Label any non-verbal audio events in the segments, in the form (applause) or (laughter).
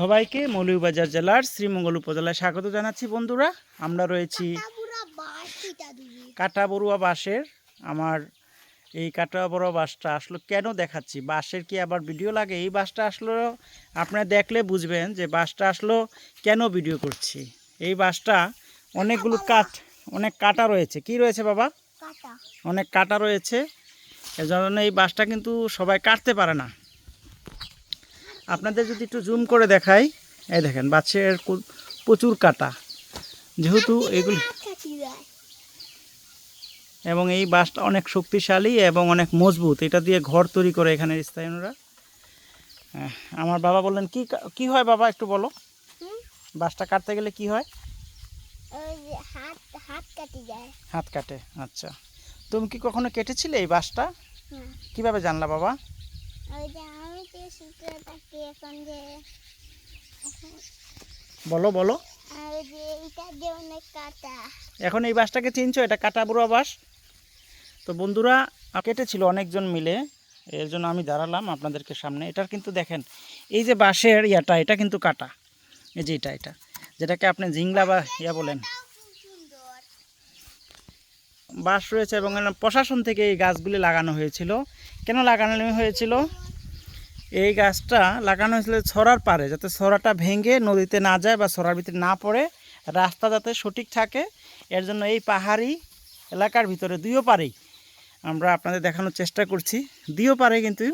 সবাইকে মৌলভীবাজার জেলার শ্রীমঙ্গল উপজেলায় স্বাগত জানাচ্ছি বন্ধুরা। আমরা রয়েছি পুরা বাসিটা কাটা বড়ুয়া বাসের আমার এই কাটা বড়ুয়া বাসটা আসলো কেন দেখাচ্ছি? বাসের কি আবার ভিডিও লাগে? এই বাসটা আসলো আপনারা দেখলে বুঝবেন যে বাসটা আসলো কেন ভিডিও করছি। এই বাসটা অনেকগুলো কাঠ অনেক কাটা রয়েছে। কি রয়েছে বাবা? অনেক কাটা রয়েছে। এজন্য এই বাসটা কিন্তু সবাই কাটতে পারে না। আপনাদের যদি একটু জুম করে দেখাই এই দেখেন বাসের প্রচুর কাটা। যেহেতু এগুলি এবং এই বাসটা অনেক শক্তিশালী এবং অনেক মজবুত। এটা দিয়ে ঘর তৈরি করে এখানে স্থানীয়রা আমার বাবা বললেন কি কা- হয় বাবা একটু বলো? বাসটা কাটতে গেলে কি হয়? হাত হাত কাটি হাত কাটে আচ্ছা। তুমি কি কখনো কেটেছিলে এই বাসটা? হ্যাঁ কীভাবে জানলা বাবা? যে থাকি এখন যে বলো বলো। যে এটা যে অনেক কাটা। এখন এই বাসটাকে চিনছো? এটা কাটা কাটাবুড়া বাস। তো বন্ধুরা কেটেছিল অনেকজন মিলে। এর জন্য আমি দাঁড়ালাম আপনাদেরকে সামনে। এটার কিন্তু দেখেন এই যে বাঁশের ইয়াটা এটা কিন্তু কাটা। এই যে এটা এটা। যেটাকে আপনি জিংলা বা ইয়া বলেন। বাঁশ রয়েছে এবং প্রশাসন থেকে এই গাছগুলি লাগানো হয়েছিল। কেন লাগানো হয়েছিল? এই গাছটা লাগানো হয়েছিল ছড়ার পারে যাতে ছড়াটা ভেঙে নদীতে না যায় বা ছড়ার ভিতরে না পড়ে রাস্তা যাতে সঠিক থাকে। এর জন্য এই পাহাড়ি এলাকার ভিতরে দুইও পারেই আমরা আপনাদের দেখানোর চেষ্টা করছি। দুইও পারে কিন্তু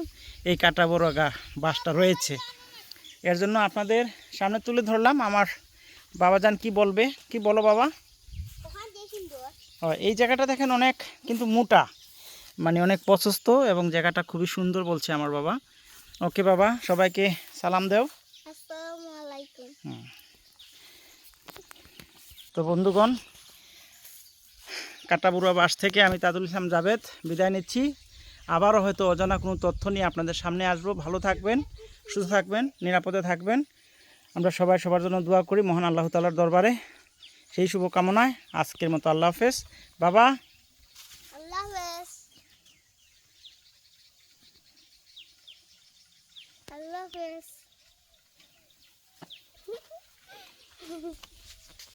এই কাটা বড় গা বাসটা রয়েছে। এর জন্য আপনাদের সামনে তুলে ধরলাম। আমার বাবা যান কি বলবে? কি বলো বাবা? এই জায়গাটা দেখেন অনেক কিন্তু মোটা মানে অনেক প্রশস্ত এবং জায়গাটা খুবই সুন্দর বলছে আমার বাবা। ওকে বাবা সবাইকে সালাম দেও। তো বন্ধুগণ কাটাবুড়া বাস থেকে আমি তাদুল ইসলাম জাভেদ বিদায় নিচ্ছি। আবারও হয়তো অজানা কোনো তথ্য নিয়ে আপনাদের সামনে আসব। ভালো থাকবেন সুস্থ থাকবেন নিরাপদে থাকবেন। আমরা সবাই সবার জন্য দোয়া করি মহান আল্লাহ তালার দরবারে। সেই শুভকামনায় আজকের মতো আল্লাহ হাফেজ। বাবা আল্লাহ হাফেজ আল্লাহ হাফেজ (laughs)